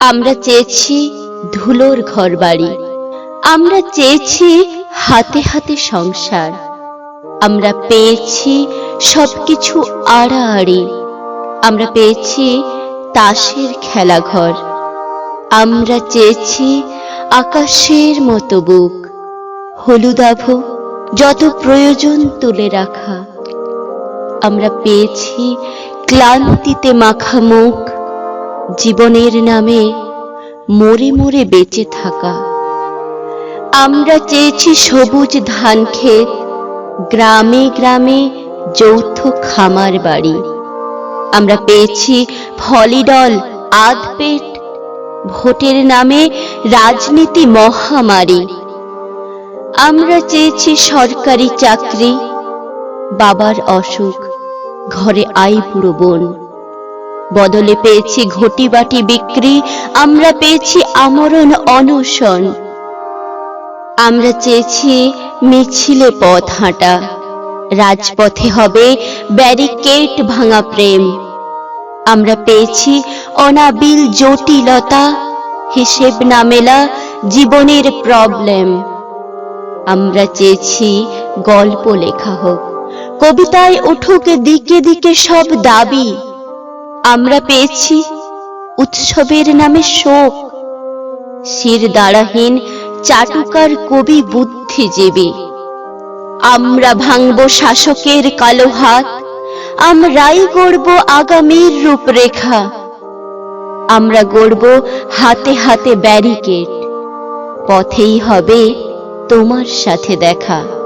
আমরা চেয়েছি ধুলোর ঘর বাড়ি আমরা চেয়েছি হাতে হাতে সংসার। আমরা পেয়েছি সবকিছু আড়াআড়ি। আমরা পেয়েছি তাসের খেলাঘর। আমরা চেয়েছি আকাশের মতো বুক। হলুদাভ যত প্রয়োজন তুলে রাখা। আমরা পেয়েছি ক্লান্তিতে মাখা মুখ। জীবনের নামে মরে মরে বেঁচে থাকা। আমরা চেয়েছি সবুজ ধান ক্ষেত, গ্রামে গ্রামে যৌথ খামার বাড়ি। আমরা পেয়েছি ফলিডল আধ পেট, ভোটের নামে রাজনীতি মহামারী। আমরা চেয়েছি সরকারি চাকরি, বাবার অসুখ, ঘরে আই বুড়ো বোন। বদলে পেয়েছি ঘটি বাটি বিক্রি, আমরা পেয়েছি আমরণ অনশন। আমরা চেয়েছি মিছিলে পথ হাঁটা। রাজপথে হবে ব্যারিকেড ভাঙা প্রেম। আমরা পেয়েছি অনাবিল জটিলতা, হিসেব না মেলা জীবনের প্রবলেম আমরা চেয়েছি গল্প লেখা হোক। কবিতায় উঠুক দিকে দিকে সব দাবি। আমরা পেয়েছি উৎসবের নামে শোক। শির দাঁড়াহীন চাটুকার কবি বুদ্ধিজীবী। আমরা ভাঙব শাসকের কালো হাত। আমরাই গড়ব আগামীর রূপরেখা। আমরা গড়ব হাতে হাতে ব্যারিকেড। পথেই হবে তোমার সাথে দেখা।